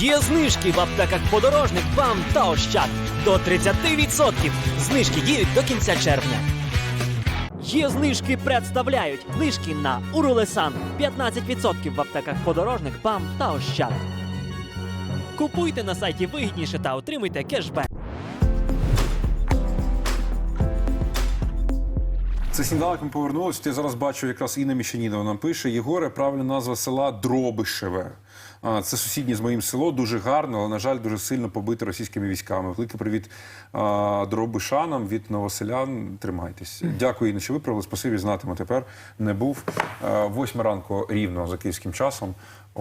Є знижки в аптеках подорожник, вам та ощад до 30%. Знижки діють до кінця червня. Є знижки представляють знижки на Урулесан 15% в аптеках подорожник, вам та Ощад. Купуйте на сайті вигідніше та отримуйте кешбек. Це сніданок ми повернулися. Я зараз бачу, якраз Інна Міщанінова нам пише: Єгоре, правильна назва села Дробишеве. Це сусіднє з моїм село, дуже гарно, але, на жаль, дуже сильно побите російськими військами. Великий привіт дробишанам від новоселян. Тримайтесь. Дякую, Інна, що виправили. Спасибі, знатиму тепер. Не був. А, Восьма ранку рівно за київським часом.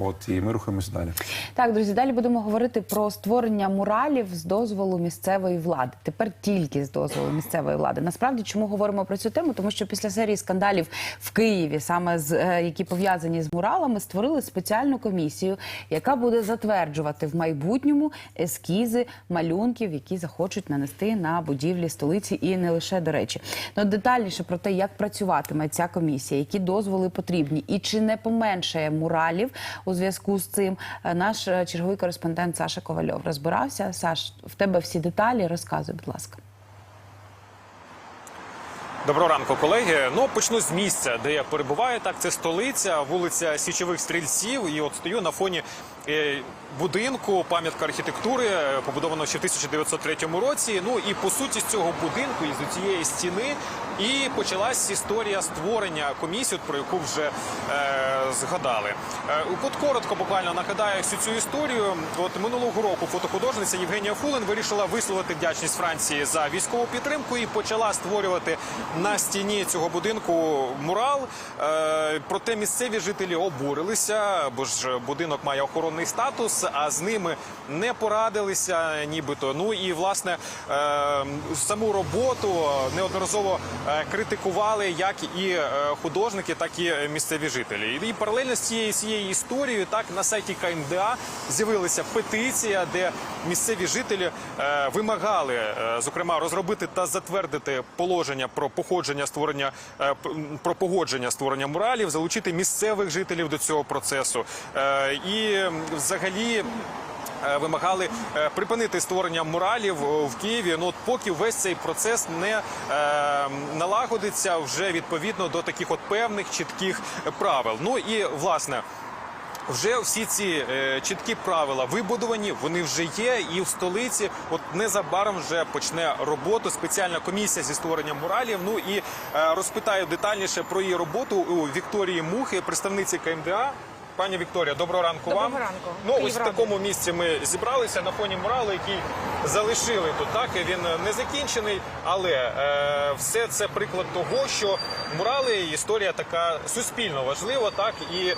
От і ми рухаємося далі. Так, друзі, далі будемо говорити про створення муралів з дозволу місцевої влади. Тепер тільки з дозволу місцевої влади. Насправді, чому говоримо про цю тему? Тому що після серії скандалів в Києві, саме з е, які пов'язані з муралами, створили спеціальну комісію, яка буде затверджувати в майбутньому ескізи малюнків, які захочуть нанести на будівлі столиці, і не лише до речі. Ну детальніше про те, як працюватиме ця комісія, які дозволи потрібні, і чи не поменшає муралів у зв'язку з цим. е, Наш е, черговий кореспондент Саша Ковальов розбирався. Саш, в тебе всі деталі. Розказуй, будь ласка. Доброго ранку, колеги. Ну почну з місця, де я перебуваю. Так, це столиця, вулиця Січових стрільців. І от стою на фоні е, будинку, пам'ятка архітектури, е, побудовано ще в 1903 році. Ну і по суті з цього будинку, із цієї стіни, і почалась історія створення комісії, про яку вже е, згадали. Е, от коротко буквально нагадаю всю цю історію. От минулого року фотохудожниця Євгенія Фулен вирішила висловити вдячність Франції за військову підтримку і почала створювати на стіні цього будинку мурал. Е, проте місцеві жителі обурилися, бо ж будинок має охоронний статус, а з ними не порадилися, нібито. Ну і власне е, саму роботу неодноразово е, критикували як і е, художники, так і місцеві жителі. І паралельно з цією цією історією, так на сайті КМДА з'явилася петиція, де місцеві жителі е, вимагали, е, зокрема, розробити та затвердити положення про походження створення е, про погодження створення муралів, залучити місцевих жителів до цього процесу. Е, І взагалі. Е, Вимагали е, припинити створення муралів е, в Києві. Ну от поки весь цей процес не налагодиться вже відповідно до таких от певних чітких правил. Ну і власне. Вже всі ці е, чіткі правила вибудовані, вони вже є, і в столиці от незабаром вже почне роботу спеціальна комісія зі створення муралів. Ну і е, розпитаю детальніше про її роботу у Вікторії Мухи, представниці КМДА. Пані Вікторія, доброго ранку Доброго вам. ранку. Ну ось в такому місці ми зібралися на фоні муралу, який залишили тут. Так він не закінчений, але е, все це приклад того, що мурали історія така суспільно важлива, так і е,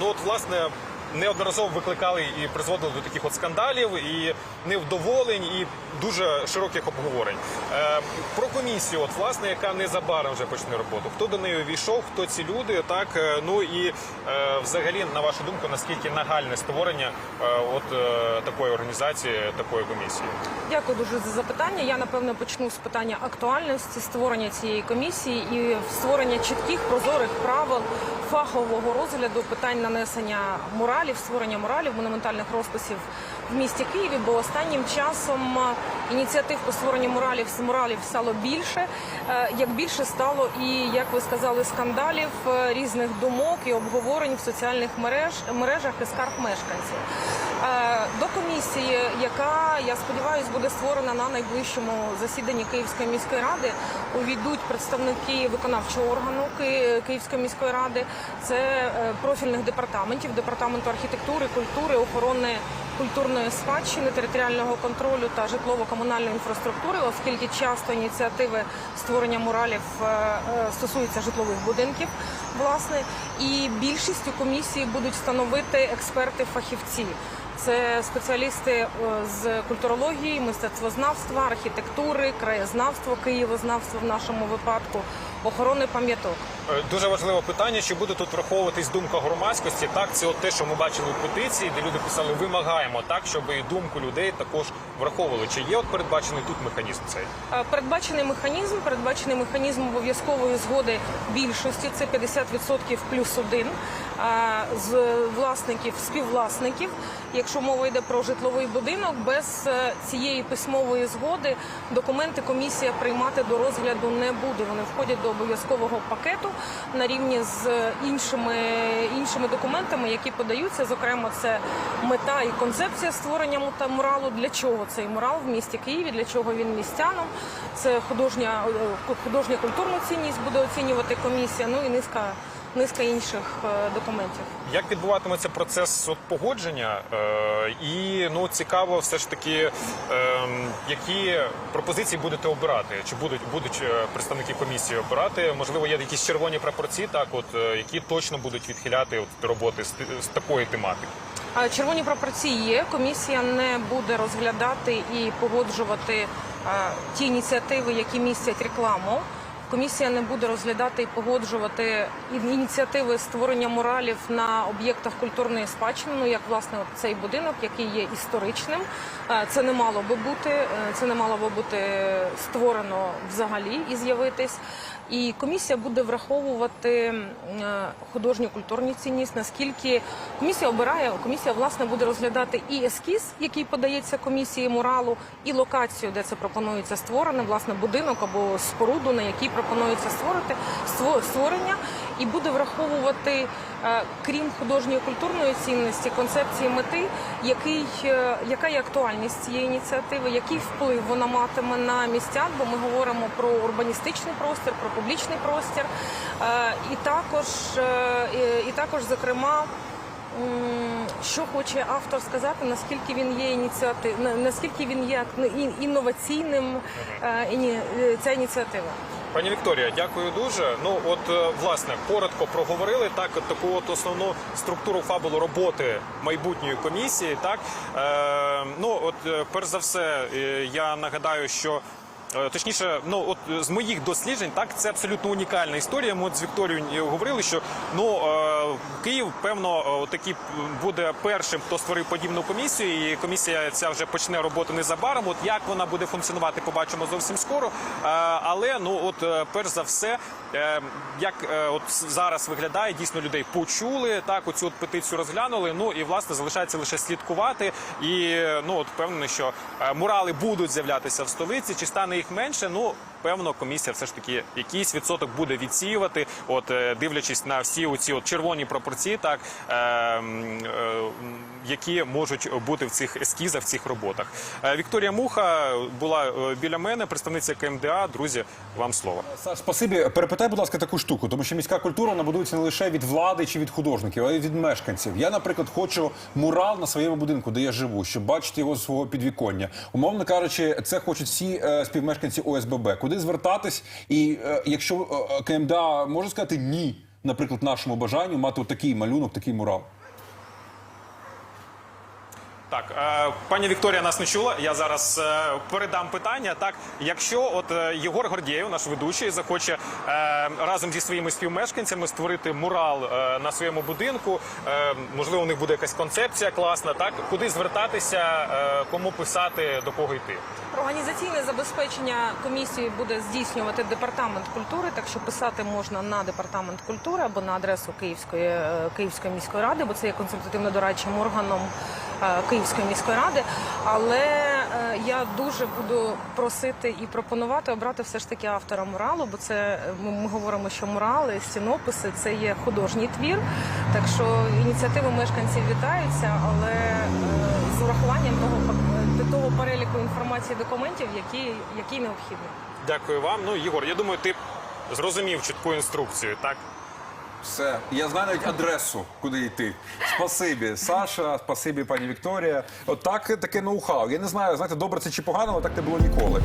ну от власне. Неодноразово викликали і призводили до таких от скандалів, і невдоволень, і дуже широких обговорень. Е, про комісію, от власне, яка незабаром вже почне роботу. Хто до неї увійшов, хто ці люди, так е, ну і е, взагалі, на вашу думку, наскільки нагальне створення от такої організації, такої комісії? Дякую дуже за запитання. Я напевно почну з питання актуальності створення цієї комісії і створення чітких прозорих правил фахового розгляду питань нанесення муралів, створення муралів, монументальних розписів місті Києві. Бо останнім часом е, ініціатив по створенню муралів з муралів стало більше. Е, Як більше стало і як ви сказали, скандалів е, різних думок і обговорень в соціальних мереж мережах і скарг мешканців. До комісії, яка я сподіваюся буде створена на найближчому засіданні Київської міської ради, увійдуть представники виконавчого органу Ки- Київської міської ради, це профільних департаментів, департаменту архітектури, культури, охорони культурної спадщини, територіального контролю та житлово-комунальної інфраструктури, оскільки часто ініціативи створення муралів е, е, стосуються житлових будинків, власне, і більшістю комісії будуть становити експерти-фахівці. Це спеціалісти е, з культурології, мистецтвознавства, архітектури, краєзнавства, києвознавства в нашому випадку, охорони пам'яток. Е, Дуже важливе питання, чи буде тут враховуватись думка громадськості. Так, це от те, що ми бачили в петиції, де люди писали, вимагаємо так, щоб і думку людей також враховували. Чи є от передбачений тут механізм цей? Е, Передбачений механізм, передбачений механізм обов'язкової згоди більшості. Це 50% плюс один е, з власників, співвласників. Якщо мова йде про житловий будинок, без цієї письмової згоди документи комісія приймати до розгляду не буде. Вони входять до обов'язкового пакету на рівні з іншими іншими документами, які подаються. Зокрема, це мета і концепція створення муралу. Для чого цей мурал в місті Києві? Для чого він містянам? Це художня художня культурну цінність буде оцінювати комісія. Ну і низка низка інших е, документів. Як відбуватиметься процес от, погодження? Е, і ну цікаво, все ж таки, е, які пропозиції будете обирати? Чи будуть будуть е, представники комісії обирати? Можливо, є якісь червоні прапорці, так от які точно будуть відхиляти от, роботи з, з такої тематики? Червоні прапорці є. Комісія не буде розглядати і погоджувати а, ті ініціативи, які містять рекламу. Комісія не буде розглядати і погоджувати ініціативи створення муралів на об'єктах культурної спадщини, ну як власне от цей будинок, який є історичним. Е, Це не мало би бути, е, це не мало би бути створено взагалі і з'явитись. І комісія буде враховувати е, художню культурні цінність, наскільки комісія обирає, комісія власне буде розглядати і ескіз, який подається комісії муралу, і локацію, де це пропонується створене, власне, будинок або споруду, на якій пропонується створити створення, і буде враховувати, е, крім художньої культурної цінності, концепції мети, який, е, яка є актуальність цієї ініціативи, який вплив вона матиме на містян, бо ми говоримо про урбаністичний простір, про публічний простір, Е, і також, і- також, зокрема. Що хоче автор сказати, наскільки він є ініціатив, наскільки він є інноваційним е, е, ця ініціатива? Пані Вікторія, дякую дуже. Ну от е, власне коротко проговорили так от таку от основну структуру фабулу роботи майбутньої комісії. Так е, ну от е, перш за все, е, я нагадаю, що. Е, Точніше, ну от е, з моїх досліджень, так це абсолютно унікальна історія. Ми от з Вікторією говорили, що ну е, Київ, певно, такий буде першим, хто створив подібну комісію. І комісія ця вже почне роботу незабаром. От як вона буде функціонувати, побачимо зовсім скоро. Але ну от перш за все, як от зараз виглядає, дійсно людей почули. Так, оцю от петицію розглянули. Ну і власне залишається лише слідкувати. І ну от впевнений, що мурали будуть з'являтися в столиці. Чи стане їх менше? Ну певно, комісія все ж таки якийсь відсоток буде відсіювати, от е, дивлячись на всі оці от червоні пропорції, так е, е, які можуть бути в цих ескізах, в цих роботах. Е, Вікторія Муха була е, біля мене, представниця КМДА. Друзі, вам слово. Саш, спасибі. Перепитай, будь ласка, таку штуку, тому що міська культура вона будується не лише від влади чи від художників, а й від мешканців. Я, наприклад, хочу мурал на своєму будинку, де я живу, щоб бачити його з свого підвіконня. Умовно кажучи, це хочуть всі е, співмешканці ОСББ. Куди звертатись? І е, якщо е, КМДА може сказати ні, наприклад, нашому бажанню мати отакий малюнок, такий мурал. Так, е, пані Вікторія нас не чула. Я зараз е, передам питання. Так, якщо от е, Єгор Гордєєв, наш ведучий, захоче разом зі своїми співмешканцями створити мурал на своєму будинку, можливо, у них буде якась концепція класна. Так, куди звертатися, кому писати, до кого йти? Організаційне забезпечення комісії буде здійснювати департамент культури, так що писати можна на департамент культури або на адресу Київської Київської міської ради, бо це є консультативно-дорадчим органом е, Київської міської ради. Але е, я дуже буду просити і пропонувати обрати все ж таки автора муралу, бо це е, ми, говоримо, що мурали, стінописи це є художній твір. Так що ініціативи мешканців вітаються, але е, з урахуванням того того переліку інформації документів, які, які необхідні. Дякую вам. Ну, Єгор, я думаю, ти зрозумів чітку інструкцію, так? Все, я знаю навіть адресу, куди йти. Спасибі, Саша, спасибі, пані Вікторія. От таке ноу-хау. Я не знаю, знаєте, добре це чи погано, але так не було ніколи.